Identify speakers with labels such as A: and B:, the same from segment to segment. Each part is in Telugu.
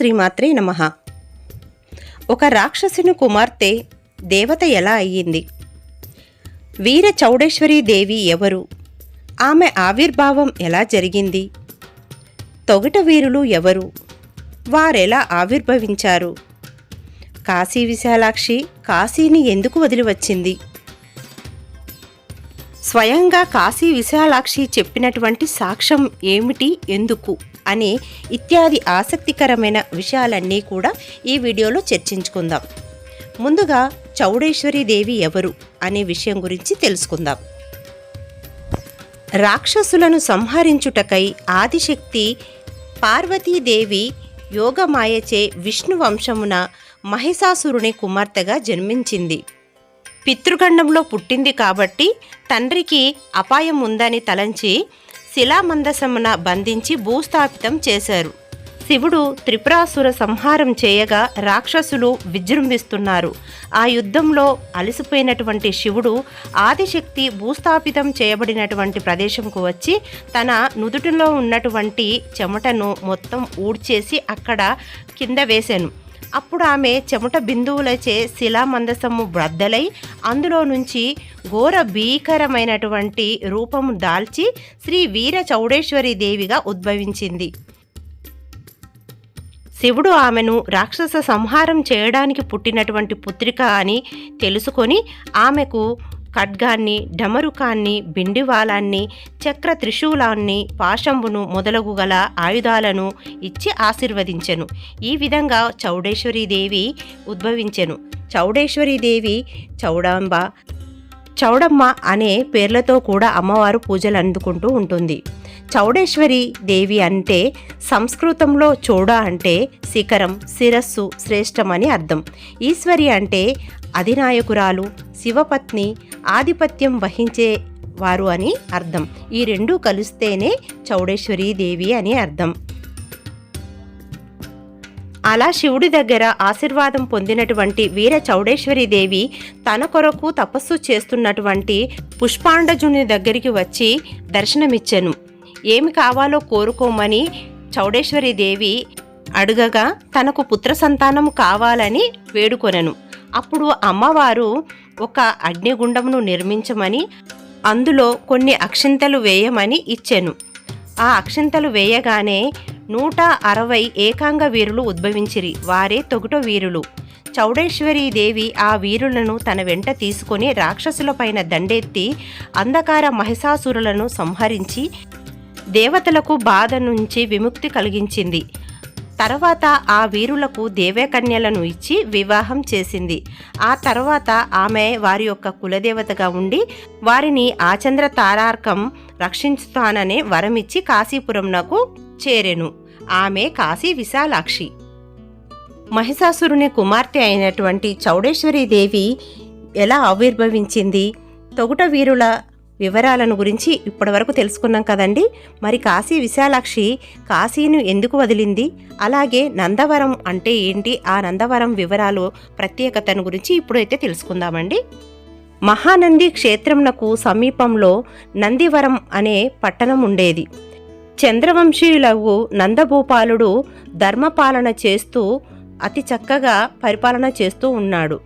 A: శ్రీమాత్రే నమ. ఒక రాక్షసుని కుమార్తె దేవత ఎలా అయ్యింది? వీర చౌడేశ్వరీ దేవి ఎవరు? ఆమె ఆవిర్భావం ఎలా జరిగింది? తొగట వీరులు ఎవరు? వారెలా ఆవిర్భవించారు? కాశీ విశాలాక్షి కాశీని ఎందుకు వదిలి వచ్చింది స్వయంగా కాశీ విశాలాక్షి చెప్పినటువంటి సాక్ష్యం ఏమిటి ఎందుకు అనే ఇత్యాది ఆసక్తికరమైన విషయాలన్నీ కూడా ఈ వీడియోలో చర్చించుకుందాం. ముందుగా చౌడేశ్వరి దేవి ఎవరు అనే విషయం గురించి తెలుసుకుందాం. రాక్షసులను సంహరించుటకై ఆదిశక్తి పార్వతీదేవి యోగమాయచే విష్ణు వంశమున మహిషాసురుని కుమార్తెగా జన్మించింది. పితృగండంలో పుట్టింది కాబట్టి తండ్రికి అపాయం ఉందని తలంచి శిలామందసమున బంధించి భూస్థాపితం చేశారు. శివుడు త్రిపురాసుర సంహారం చేయగా రాక్షసులు విజృంభిస్తున్నారు. ఆ యుద్ధంలో అలసిపోయినటువంటి శివుడు ఆదిశక్తి భూస్థాపితం చేయబడినటువంటి ప్రదేశంకు వచ్చి తన నుదుటిలో ఉన్నటువంటి చెమటను మొత్తం ఊడ్చేసి అక్కడ కింద వేశాను. అప్పుడు ఆమె చెమట బిందువులచే శిలామందసము బ్రద్దలై అందులో నుంచి ఘోర భీకరమైనటువంటి రూపము దాల్చి శ్రీ వీర చౌడేశ్వరి దేవిగా ఉద్భవించింది. శివుడు ఆమెను రాక్షస సంహారం చేయడానికి పుట్టినటువంటి పుత్రిక అని తెలుసుకొని ఆమెకు ఖడ్గాన్ని డమరుకాన్ని బిండివాలాన్ని చక్ర త్రిశూలాన్ని పాశంబును మొదలగు గల ఆయుధాలను ఇచ్చి ఆశీర్వదించెను. ఈ విధంగా చౌడేశ్వరీదేవి ఉద్భవించెను. చౌడేశ్వరీదేవి చౌడాంబ చౌడమ్మ అనే పేర్లతో కూడా అమ్మవారు పూజలు అందుకుంటూ ఉంటుంది. చౌడేశ్వరి దేవి అంటే సంస్కృతంలో చౌడ అంటే శిఖరం శిరస్సు శ్రేష్టమని అర్థం. ఈశ్వరి అంటే అధినాయకురాలు శివపత్ని ఆధిపత్యం వహించే వారు అని అర్థం. ఈ రెండు కలిస్తేనే చౌడేశ్వరీ దేవి అని అర్థం. అలా శివుడి దగ్గర ఆశీర్వాదం పొందినటువంటి వీర చౌడేశ్వరి దేవి తన కొరకు తపస్సు చేస్తున్నటువంటి పుష్పాండజుని దగ్గరికి వచ్చి దర్శనమిచ్చెను. ఏమి కావాలో కోరుకోమని చౌడేశ్వరి దేవి అడుగగా తనకు పుత్ర సంతానం కావాలని వేడుకొనను. అప్పుడు అమ్మవారు ఒక అగ్నిగుండమును నిర్మించమని అందులో కొన్ని అక్షింతలు వేయమని ఇచ్చాను. ఆ అక్షింతలు వేయగానే నూట అరవై ఏకాంగ వీరులు ఉద్భవించిరి. వారే తొగుట వీరులు. చౌడేశ్వరీ దేవి ఆ వీరులను తన వెంట తీసుకొని రాక్షసులపైన దండెత్తి అంధకార మహిషాసురులను సంహరించి దేవతలకు బాధ నుంచి విముక్తి కలిగించింది. తర్వాత ఆ వీరులకు దేవకన్యలను ఇచ్చి వివాహం చేసింది. ఆ తర్వాత ఆమె వారి యొక్క కులదేవతగా ఉండి వారిని ఆచంద్ర తారార్కం రక్షించుతాననే వరమిచ్చి కాశీపురంనకు చేరెను. ఆమె కాశీ విశాలాక్షి. మహిషాసురుని కుమార్తె అయినటువంటి చౌడేశ్వరి దేవి ఎలా ఆవిర్భవించింది? తొగుట వీరుల వివరాలను గురించి ఇప్పటివరకు తెలుసుకున్నాం కదండి. మరి కాశీ విశాలాక్షి కాశీని ఎందుకు వదిలింది? అలాగే నందవరం అంటే ఏంటి? ఆ నందవరం వివరాలు ప్రత్యేకతను గురించి ఇప్పుడైతే తెలుసుకుందామండి. మహానంది క్షేత్రంనకు సమీపంలో నందివరం అనే పట్టణం ఉండేది. చంద్రవంశీయులకు నందభూపాలుడు ధర్మపాలన చేస్తూ అతి చక్కగా పరిపాలన చేస్తూ ఉన్నాడు.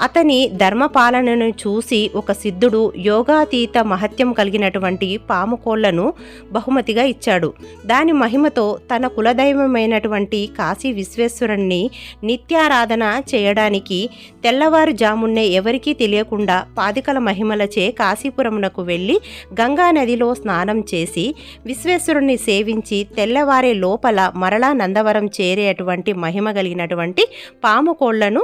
A: అతని ధర్మపాలనను చూసి ఒక సిద్ధుడు యోగాతీత మహత్యం కలిగినటువంటి పాముకోళ్ళను బహుమతిగా ఇచ్చాడు. దాని మహిమతో తన కులదైవమైనటువంటి కాశీ విశ్వేశ్వరుణ్ణి నిత్యారాధన చేయడానికి తెల్లవారుజామున్నే ఎవరికీ తెలియకుండా పాదికల మహిమలచే కాశీపురమునకు వెళ్ళి గంగా నదిలో స్నానం చేసి విశ్వేశ్వరుణ్ణి సేవించి తెల్లవారే లోపల మరలా నందవరం చేరేటువంటి మహిమ కలిగినటువంటి పాముకోళ్ళను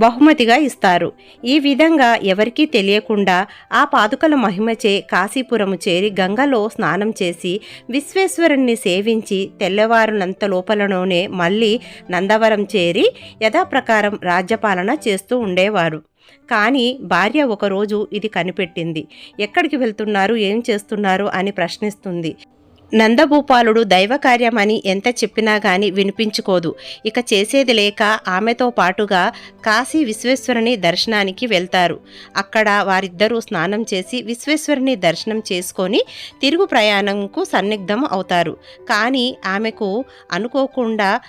A: బహుమతిగా ఇస్తారు. ఈ విధంగా ఎవరికీ తెలియకుండా ఆ పాదుకల మహిమచే కాశీపురము చేరి గంగలో స్నానం చేసి విశ్వేశ్వరుణ్ణి సేవించి తెల్లవారునంత లోపలలోనే మళ్ళీ నందవరం చేరి యథాప్రకారం రాజ్యపాలన చేస్తూ ఉండేవారు. కానీ భార్య ఒకరోజు ఇది కనిపెట్టింది. ఎక్కడికి వెళ్తున్నారు? ఏం చేస్తున్నారు? అని ప్రశ్నిస్తుంది. నందభూపాలుడు దైవకార్యమని ఎంత చెప్పినా గాని వినిపించుకోదు. ఇక చేసేది లేక ఆమెతో పాటుగా కాశీ విశ్వేశ్వరుని దర్శనానికి వెళ్తారు. అక్కడ వారిద్దరూ స్నానం చేసి విశ్వేశ్వరుని దర్శనం చేసుకొని తిరుగు ప్రయాణంకు సన్నిగ్ధం అవుతారు. కానీ ఆమెకు అనుకోకుండా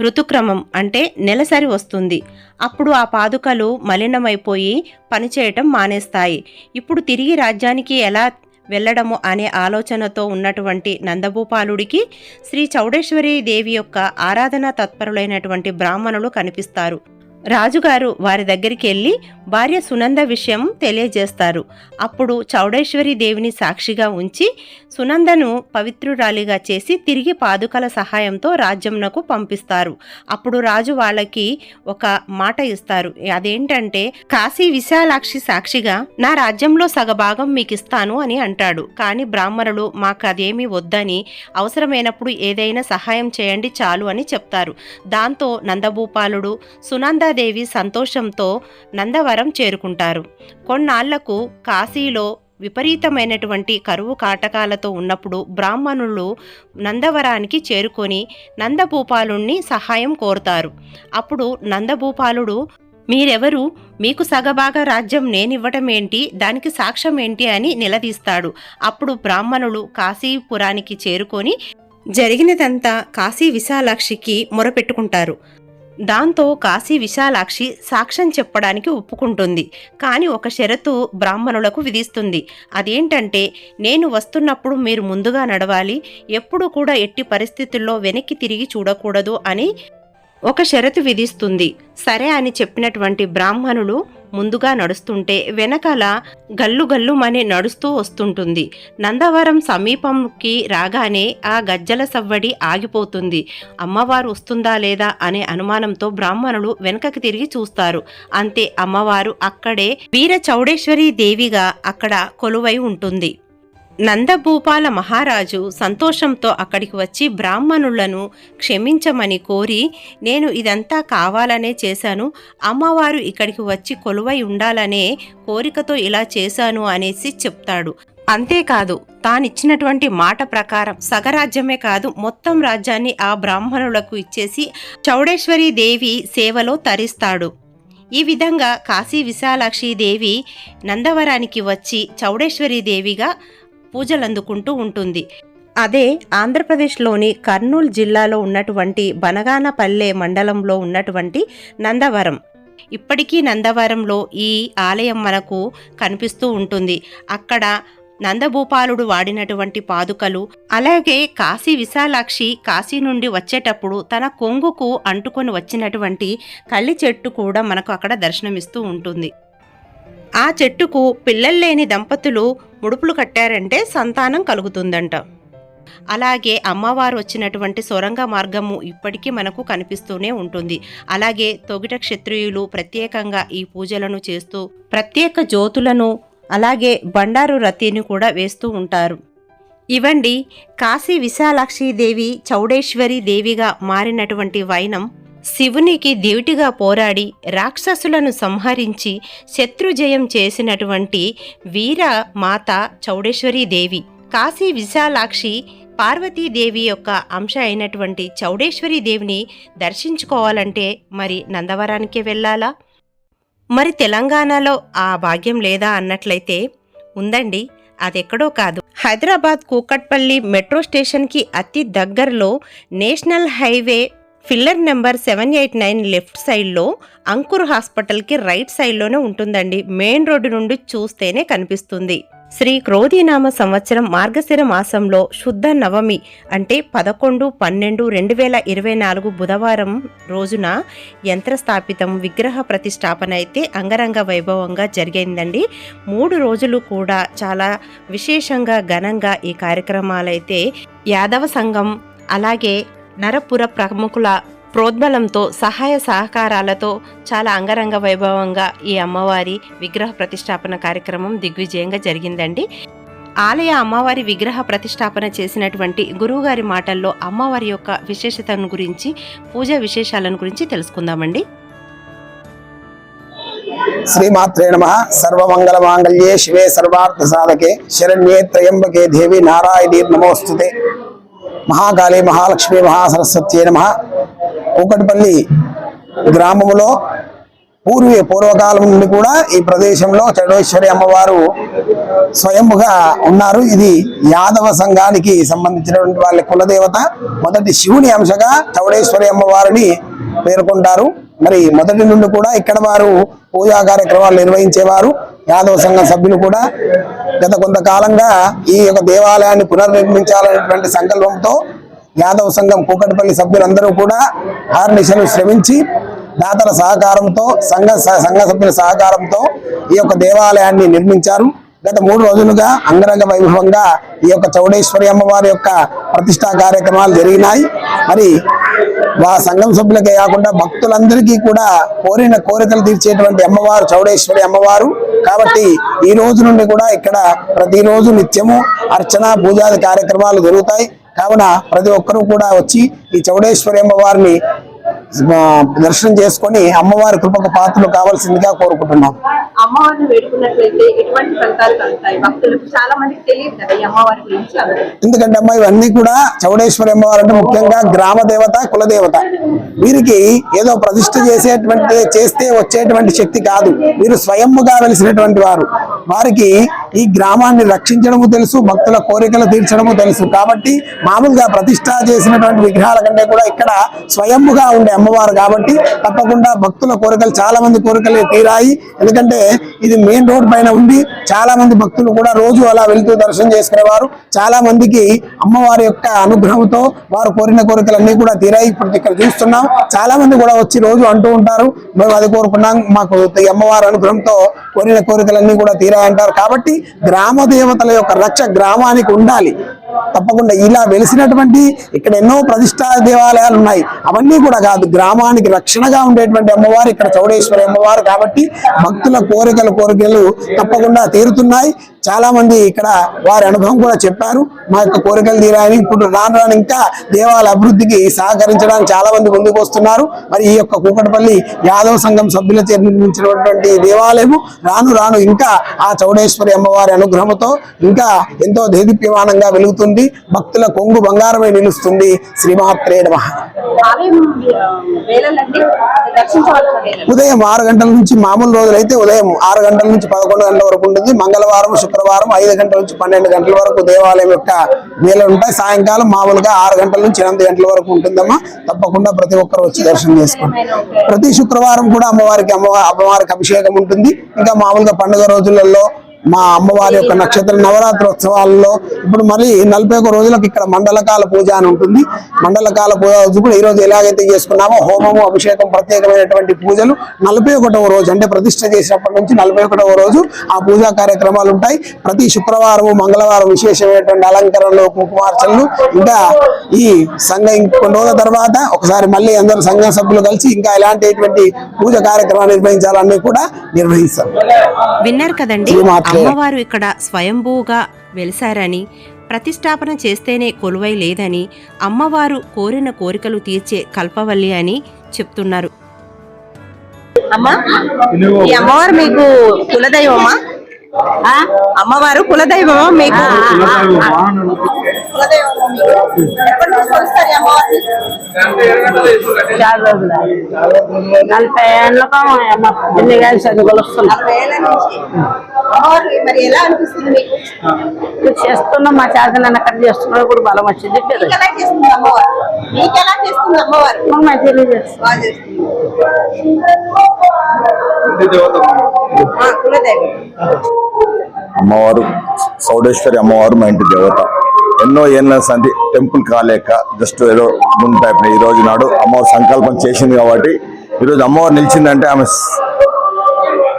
A: ఋతుక్రమం అంటే నెలసరి వస్తుంది. అప్పుడు ఆ పాదుకలు మలినమైపోయి పనిచేయటం మానేస్తాయి. ఇప్పుడు తిరిగి రాజ్యానికి ఎలా వెళ్ళడము అనే ఆలోచనతో ఉన్నటువంటి నందభూపాలుడికి శ్రీ చౌడేశ్వరి దేవి యొక్క ఆరాధనా తత్పరులైనటువంటి బ్రాహ్మణులు కనిపిస్తారు. రాజుగారు వారి దగ్గరికి వెళ్ళి భార్య సునంద విషయం తెలియజేస్తారు. అప్పుడు చౌడేశ్వరి దేవిని సాక్షిగా ఉంచి సునందను పవిత్రురాలిగా చేసి తిరిగి పాదుకల సహాయంతో రాజ్యంనకు పంపిస్తారు. అప్పుడు రాజు వాళ్ళకి ఒక మాట ఇస్తారు. అదేంటంటే కాశీ విశాలాక్షి సాక్షిగా నా రాజ్యంలో సగభాగం మీకు ఇస్తాను అని అంటాడు. కానీ బ్రాహ్మణులు మాకు అదేమీ వద్దని అవసరమైనప్పుడు ఏదైనా సహాయం చేయండి చాలు అని చెప్తారు. దాంతో నందభూపాలుడు సునంద సీతాదేవి సంతోషంతో నందవరం చేరుకుంటారు. కొన్నాళ్ళకు కాశీలో విపరీతమైనటువంటి కరువు కాటకాలతో ఉన్నప్పుడు బ్రాహ్మణులు నందవరానికి చేరుకొని నందభూపాలుణ్ణి సహాయం కోరుతారు. అప్పుడు నందభూపాలుడు మీరెవరు? మీకు సగభాగ రాజ్యం నేనివ్వటమేంటి? దానికి సాక్ష్యం ఏంటి? అని నిలదీస్తాడు. అప్పుడు బ్రాహ్మణులు కాశీపురానికి చేరుకొని జరిగినదంతా కాశీ విశాలాక్షికి మొరపెట్టుకుంటారు. దాంతో కాశీ విశాలాక్షి సాక్ష్యం చెప్పడానికి ఒప్పుకుంటుంది. కానీ ఒక షరతు బ్రాహ్మణులకు విధిస్తుంది. అదేంటంటే నేను వస్తున్నప్పుడు మీరు ముందుగా నడవాలి ఎప్పుడు కూడా ఎట్టి పరిస్థితుల్లో వెనక్కి తిరిగి చూడకూడదు అని ఒక షరతు విధిస్తుంది. సరే అని చెప్పినటువంటి బ్రాహ్మణులు ముందుగా నడుస్తుంటే వెనకాల గల్లు గల్లుమనే నడుస్తూ వస్తుంటుంది. నందవరం సమీపంకి రాగానే ఆ గజ్జల సవ్వడి ఆగిపోతుంది. అమ్మవారు వస్తుందా లేదా అనే అనుమానంతో బ్రాహ్మణులు వెనకకి తిరిగి చూస్తారు. అంతే అమ్మవారు అక్కడే వీర చౌడేశ్వరి దేవిగా అక్కడ కొలువై ఉంటుంది. నందభూపాల మహారాజు సంతోషంతో అక్కడికి వచ్చి బ్రాహ్మణులను క్షమించమని కోరి నేను ఇదంతా కావాలనే చేశాను. అమ్మవారు ఇక్కడికి వచ్చి కొలువై ఉండాలనే కోరికతో ఇలా చేశాను అనేసి చెప్తాడు. అంతేకాదు తానిచ్చినటువంటి మాట ప్రకారం సగరాజ్యమే కాదు మొత్తం రాజ్యాన్ని ఆ బ్రాహ్మణులకు ఇచ్చేసి చౌడేశ్వరి దేవి సేవలో తరిస్తాడు. ఈ విధంగా కాశీ విశాలాక్షి దేవి నందవరానికి వచ్చి చౌడేశ్వరి దేవిగా పూజలందుకుంటూ ఉంటుంది. అదే ఆంధ్రప్రదేశ్లోని కర్నూలు జిల్లాలో ఉన్నటువంటి బనగానపల్లె మండలంలో ఉన్నటువంటి నందవరం. ఇప్పటికీ నందవరంలో ఈ ఆలయం మనకు కనిపిస్తూ ఉంటుంది. అక్కడ నందభూపాలుడు వాడినటువంటి పాదుకలు అలాగే కాశీ విశాలాక్షి కాశీ నుండి వచ్చేటప్పుడు తన కొంగుకు అంటుకొని వచ్చినటువంటి కళ్ళి చెట్టు కూడా మనకు అక్కడ దర్శనమిస్తూ ఉంటుంది. ఆ చెట్టుకు పిల్లలు లేని దంపతులు ముడుపులు కట్టారంటే సంతానం కలుగుతుందంట. అలాగే అమ్మవారు వచ్చినటువంటి సొరంగ మార్గము ఇప్పటికీ మనకు కనిపిస్తూనే ఉంటుంది. అలాగే తొగిట క్షత్రియులు ప్రత్యేకంగా ఈ పూజలను చేస్తూ ప్రత్యేక జ్యోతులను అలాగే బండారు రతిని కూడా వేస్తూ ఉంటారు. ఇవండి కాశీ విశాలాక్షి దేవి చౌడేశ్వరి దేవిగా మారినటువంటి వైనం. శివునికి దేవుటిగా పోరాడి రాక్షసులను సంహరించి శత్రుజయం చేసినటువంటి వీర మాత చౌడేశ్వరీదేవి కాశీ విశాలాక్షి పార్వతీదేవి యొక్క అంశ అయినటువంటి చౌడేశ్వరీదేవిని దర్శించుకోవాలంటే మరి నందవరానికే వెళ్ళాలా? మరి తెలంగాణలో ఆ భాగ్యం లేదా అన్నట్లయితే ఉందండి అదెక్కడో కాదు. హైదరాబాద్ కూకట్పల్లి మెట్రో స్టేషన్కి అతి దగ్గరలో national highway pillar number seven eight nine left సైడ్లో అంకుర్ హాస్పిటల్కి రైట్ సైడ్లోనే ఉంటుందండి. మెయిన్ రోడ్డు నుండి చూస్తేనే కనిపిస్తుంది. శ్రీ క్రోధీనామ సంవత్సరం మార్గశిర మాసంలో శుద్ధ నవమి అంటే పదకొండు పన్నెండు రెండు వేల ఇరవై నాలుగు బుధవారం రోజున యంత్రస్థాపితం విగ్రహ ప్రతిష్టాపన అయితే అంగరంగ వైభవంగా జరిగిందండి. మూడు రోజులు కూడా చాలా విశేషంగా ఘనంగా ఈ కార్యక్రమాలైతే యాదవ సంఘం అలాగే నరపుర ప్రముఖుల ప్రోద్బలంతో సహాయ సహకారాలతో చాలా అంగరంగ వైభవంగా ఈ అమ్మవారి విగ్రహ ప్రతిష్టాపన కార్యక్రమం దిగ్విజయంగా జరిగిందండి. ఆలయ అమ్మవారి విగ్రహ ప్రతిష్టాపన చేసినటువంటి గురువుగారి మాటల్లో అమ్మవారి యొక్క విశేషతను గురించి పూజా విశేషాలను గురించి తెలుసుకుందామండి.
B: శ్రీమాత్రే నమ. సర్వమంగళ మాంగళ్యే శివే సర్వార్థ సాధకే. శరణ్యే త్రయంబకే దేవి నారాయణీ నమోస్తుతే. మహాకాళి మహాలక్ష్మి మహాసరస్వత్యే నమ. కూకటిపల్లి గ్రామములో పూర్వీ పూర్వకాలం నుండి కూడా ఈ ప్రదేశంలో చౌడేశ్వరి అమ్మవారు స్వయంగా ఉన్నారు. ఇది యాదవ సంఘానికి సంబంధించినటువంటి వాళ్ళ కులదేవత. మొదటి శివుని అంశగా చౌడేశ్వరి అమ్మవారిని పేర్కొంటారు. మరి మొదటి నుండి కూడా ఇక్కడ వారు పూజా కార్యక్రమాలు నిర్వహించేవారు. యాదవ సంఘ సభ్యులు కూడా గత కొంతకాలంగా ఈ యొక్క దేవాలయాన్ని పునర్నిర్మించాలనేటువంటి సంకల్పంతో యాదవ సంఘం కూకటిపల్లి సభ్యులందరూ కూడా ఆర్నిశలు శ్రమించి దాతల సహకారంతో సంఘ సంఘ సభ్యుల సహకారంతో ఈ యొక్క దేవాలయాన్ని నిర్మించారు. గత మూడు రోజులుగా అంగరంగ వైభవంగా ఈ యొక్క చౌడేశ్వరి అమ్మవారి యొక్క ప్రతిష్టా కార్యక్రమాలు జరిగినాయి. మరి వా సంఘం సభ్యులకే కాకుండా భక్తులందరికీ కూడా కోరిన కోరికలు తీర్చేటువంటి అమ్మవారు చౌడేశ్వరి అమ్మవారు. కాబట్టి ఈ రోజు నుండి కూడా ఇక్కడ ప్రతిరోజు నిత్యము అర్చన పూజాది కార్యక్రమాలు జరుగుతాయి. కావున ప్రతి ఒక్కరూ కూడా వచ్చి ఈ చౌడేశ్వరి అమ్మవారిని దర్శనం చేసుకొని అమ్మవారి కృపకు పాత్రలు కావాల్సిందిగా కోరుకుంటున్నాం.
C: అమ్మవారిని వేడుకున్నట్లయితే ఎటువంటి ఫలితాలు కలుగుతాయి? భక్తులకు చాలా మందికి తెలియదు కదా ఈ అమ్మవారి గురించి అందుకు
B: ఎందుకంటే అమ్మ ఇవన్నీ కూడా చౌడేశ్వరి అమ్మవారు అంటే ముఖ్యంగా గ్రామ దేవత కులదేవత వీరికి ఏదో ప్రతిష్ఠ చేసేటువంటి చేస్తే వచ్చేటువంటి శక్తి కాదు. వీరు స్వయంగా వెలిసినటువంటి వారు. వారికి ఈ గ్రామాన్ని రక్షించడము తెలుసు భక్తుల కోరికలు తీర్చడము తెలుసు. కాబట్టి మామూలుగా ప్రతిష్ఠ చేసినటువంటి విగ్రహాల కంటే కూడా ఇక్కడ స్వయంగా ఉండే అమ్మవారు కాబట్టి తప్పకుండా భక్తుల కోరికలు చాలా మంది కోరికలు తీరాయి. ఎందుకంటే ఇది మెయిన్ రోడ్ పైన ఉంది. చాలా మంది భక్తులు కూడా రోజు అలా వెళ్తూ దర్శనం చేసుకునేవారు. చాలా మందికి అమ్మవారి యొక్క అనుగ్రహంతో వారు కోరిన కోరికలన్నీ కూడా తీరాయి. ఇప్పుడు ఇక్కడ చూస్తున్నాం. చాలా మంది కూడా వచ్చి రోజు అంటూ ఉంటారు. మేము అది కోరుకున్నాం. మాకు ఈ అమ్మవారి అనుగ్రహంతో కోరిన కోరికలన్నీ కూడా తీరాయంటారు. కాబట్టి గ్రామ దేవతల యొక్క రక్ష గ్రామానికి ఉండాలి. తప్పకుండా. ఇలా వెలిసినటువంటి ఇక్కడ ఎన్నో ప్రతిష్టా దేవాలయాలు ఉన్నాయి. అవన్నీ కూడా కాదు గ్రామానికి రక్షణగా ఉండేటువంటి అమ్మవారు ఇక్కడ చౌడేశ్వరి అమ్మవారు కాబట్టి భక్తుల కోరికలు కోరికలు తప్పకుండా తీరుతున్నాయి. చాలా మంది ఇక్కడ వారి అనుభవం కూడా చెప్పారు. మా యొక్క కోరికలు తీరాయని ఇప్పుడు రాను రాను ఇంకా దేవాలయ అభివృద్ధికి సహకరించడానికి చాలా మంది ముందుకు వస్తున్నారు. మరి ఈ యొక్క కూకటపల్లి యాదవ సంఘం సభ్యులచే నిర్మించినటువంటి దేవాలయము రాను రాను ఇంకా ఆ చౌడేశ్వరి అమ్మవారి అనుగ్రహంతో ఇంకా ఎంతో దేదీప్యమానంగా వెలుగుతుంది. భక్తుల కొంగు బంగారమై నిలుస్తుంది. శ్రీమాత్రే నమః. ఉదయం ఆరు గంటల నుంచి మామూలు రోజులైతే ఉదయం ఆరు గంటల నుంచి పదకొండు గంటల వరకు ఉంటుంది. మంగళవారం శుక్రవారం ఐదు గంటల నుంచి పన్నెండు గంటల వరకు దేవాలయం యొక్క వేళలు ఉంటాయి. సాయంకాలం మామూలుగా ఆరు గంటల నుంచి ఎనిమిది గంటల వరకు ఉంటుందమ్మా. తప్పకుండా ప్రతి ఒక్కరు వచ్చి దర్శనం చేసుకోండి. ప్రతి శుక్రవారం కూడా అమ్మవారికి అమ్మవారి అమ్మవారికి అభిషేకం ఉంటుంది. ఇంకా మామూలుగా పండుగ రోజులలో మా అమ్మవారి యొక్క నక్షత్ర నవరాత్రి ఉత్సవాలలో ఇప్పుడు మరి నలభై ఒక రోజులకు ఇక్కడ మండలకాల పూజ అని ఉంటుంది. మండలకాల పూజ రోజు కూడా ఈ రోజు ఎలాగైతే చేసుకున్నామో హోమము అభిషేకం ప్రత్యేకమైనటువంటి పూజలు నలభై ఒకటవ రోజు అంటే ప్రతిష్ఠ చేసినప్పటి నుంచి నలభై ఒకటవ రోజు ఆ పూజా కార్యక్రమాలు ఉంటాయి. ప్రతి శుక్రవారం మంగళవారం విశేషమైనటువంటి అలంకరణలు కుంకుమార్చనలు ఇంకా ఈ సంఘం ఇంకొన్ని రోజుల తర్వాత ఒకసారి మళ్ళీ అందరూ సంఘ సభ్యులు కలిసి ఇంకా ఇలాంటిటువంటి పూజ కార్యక్రమాలు నిర్వహించాలన్నీ కూడా నిర్వహిస్తారు
A: విన్నారు కదండి. అమ్మవారు ఇక్కడ స్వయంభూగా వెలిసారని ప్రతిష్టాపన చేస్తేనే కొలువై లేదని అమ్మవారు కోరిన కోరికలు తీర్చే కల్పవల్లి అని చెప్తున్నారు.
C: అమ్మా ఈ అమ్మవారు మీకు కులదైవమా? ఆ? అమ్మవారు కులదైవమా మీకు?
D: నలభై ఏళ్ళకో ఎన్ని కలిసి అది కొలుస్తున్నాం
C: మరి ఎలా అనిపిస్తుంది మీకు?
D: చేస్తున్నాం మా చేతన అక్కడ చేస్తున్నాం ఇప్పుడు బలం వచ్చింది
C: ఎలా చేస్తుంది అమ్మవారు? మీకు ఎలా చేస్తుంది అమ్మవారు?
D: మా
C: చేస్తుంది.
E: అమ్మవారు అమ్మవారు ఇంటి దేవత. ఎన్నో ఏళ్ళ సంధి టెంపుల్ కాలేక జస్ట్ ఏదో ముందు టైప్ ఈ రోజు నాడు అమ్మవారు సంకల్పం చేసింది కాబట్టి ఈరోజు అమ్మవారు నిలిచిందంటే ఆమె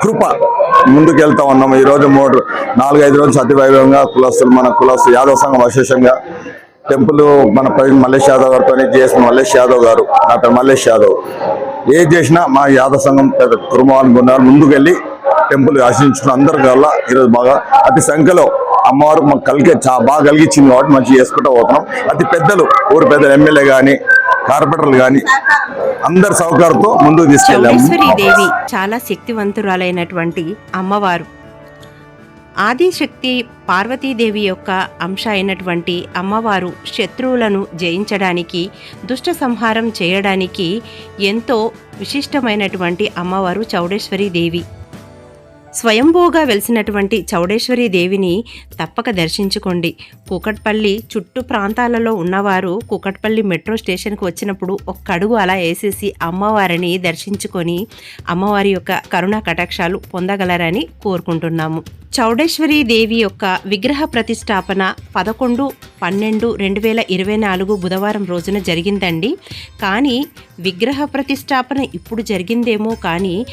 E: కృప ముందుకెళ్తా ఉన్నాము. ఈరోజు మూడు మూడు నాలుగైదు రోజులు అతివైభవంగా కులస్తులు మన కులస్తు యాదవ సంఘం విశేషంగా టెంపుల్ మన ప్రవీణ్ మల్లేష్ యాదవ్ గారితో చేసిన మల్లేష్ యాదవ్ గారు డాక్టర్ మల్లేష్ యాదవ్. ఏది చేసినా మా యాదవ సంఘం పెద్ద కుటుంబానికి ఉన్నారు ముందుకు వెళ్ళి టెంపుల్ ఆశించుకున్న అందరి వల్ల ఈరోజు బాగా అతి సంఖ్యలో అమ్మవారు మాకు కలిగే చా బాగా కలిగించింది కాబట్టి మంచిగా చేసుకుంటూ పోతున్నాం. అతి పెద్దలు ఊరు పెద్దలు ఎమ్మెల్యే కానీ కార్పొరేటర్లు కానీ అందరి సహకారంతో ముందుకు
A: చౌడేశ్వరి
E: తీసుకెళ్ళాము.
A: దేవి చాలా శక్తివంతురాలైనటువంటి అమ్మవారు. ఆదిశక్తి పార్వతీదేవి యొక్క అంశ అయినటువంటి అమ్మవారు శత్రువులను జయించడానికి దుష్ట సంహారం చేయడానికి ఎంతో విశిష్టమైనటువంటి అమ్మవారు చౌడేశ్వరి దేవి స్వయంభూగా వెలిసినటువంటి చౌడేశ్వరి దేవిని తప్పక దర్శించుకోండి. కూకట్పల్లి చుట్టూ ప్రాంతాలలో ఉన్నవారు కూకట్పల్లి మెట్రో స్టేషన్కి వచ్చినప్పుడు ఒక్క అడుగు అలా వేసేసి అమ్మవారిని దర్శించుకొని అమ్మవారి యొక్క కరుణా కటాక్షాలు పొందగలరని కోరుకుంటున్నాము. చౌడేశ్వరి దేవి యొక్క విగ్రహ ప్రతిష్టాపన పదకొండు పన్నెండు రెండు వేల ఇరవై నాలుగు బుధవారం రోజున జరిగిందండి. కానీ విగ్రహ ప్రతిష్టాపన ఇప్పుడు జరిగిందేమో కానీ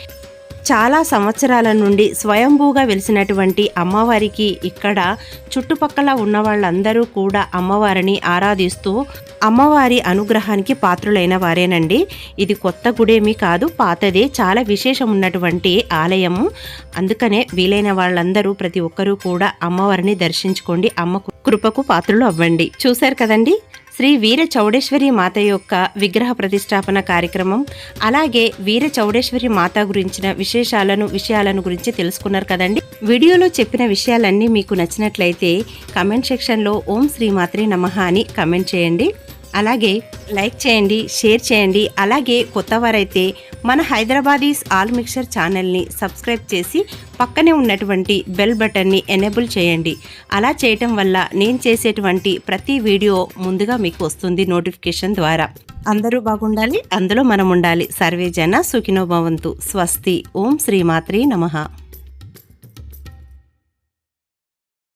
A: చాలా సంవత్సరాల నుండి స్వయంభూగా వెలిసినటువంటి అమ్మవారికి ఇక్కడ చుట్టుపక్కల ఉన్న వాళ్ళందరూ కూడా అమ్మవారిని ఆరాధిస్తూ అమ్మవారి అనుగ్రహానికి పాత్రులైన వారేనండి. ఇది కొత్త గుడేమీ కాదు పాతదే. చాలా విశేషం ఉన్నటువంటి ఆలయము. అందుకనే వీలైన వాళ్ళందరూ ప్రతి ఒక్కరూ కూడా అమ్మవారిని దర్శించుకోండి. అమ్మ కృపకు పాత్రలు అవ్వండి. చూశారు కదండి? శ్రీ వీర చౌడేశ్వరి మాత యొక్క విగ్రహ ప్రతిష్టాపన కార్యక్రమం అలాగే వీర చౌడేశ్వరి మాత గురించిన విశేషాలను విషయాలను గురించి తెలుసుకున్నారు కదండి. వీడియోలో చెప్పిన విషయాలన్నీ మీకు నచ్చినట్లయితే కమెంట్ సెక్షన్లో ఓం శ్రీ మాత్రే నమః అని కమెంట్ చేయండి. అలాగే లైక్ చేయండి షేర్ చేయండి. అలాగే కొత్తవారైతే మన హైదరాబాదీస్ ఆల్ మిక్చర్ ఛానల్ని సబ్స్క్రైబ్ చేసి పక్కనే ఉన్నటువంటి బెల్ బటన్ని ఎనేబుల్ చేయండి. అలా చేయటం వల్ల నేను చేసేటువంటి ప్రతి వీడియో ముందుగా మీకు వస్తుంది నోటిఫికేషన్ ద్వారా. అందరూ బాగుండాలి. అందులో మనం ఉండాలి. సర్వే జన సుఖినో భవంతు. స్వస్తి. ఓం శ్రీమాత్రి నమః.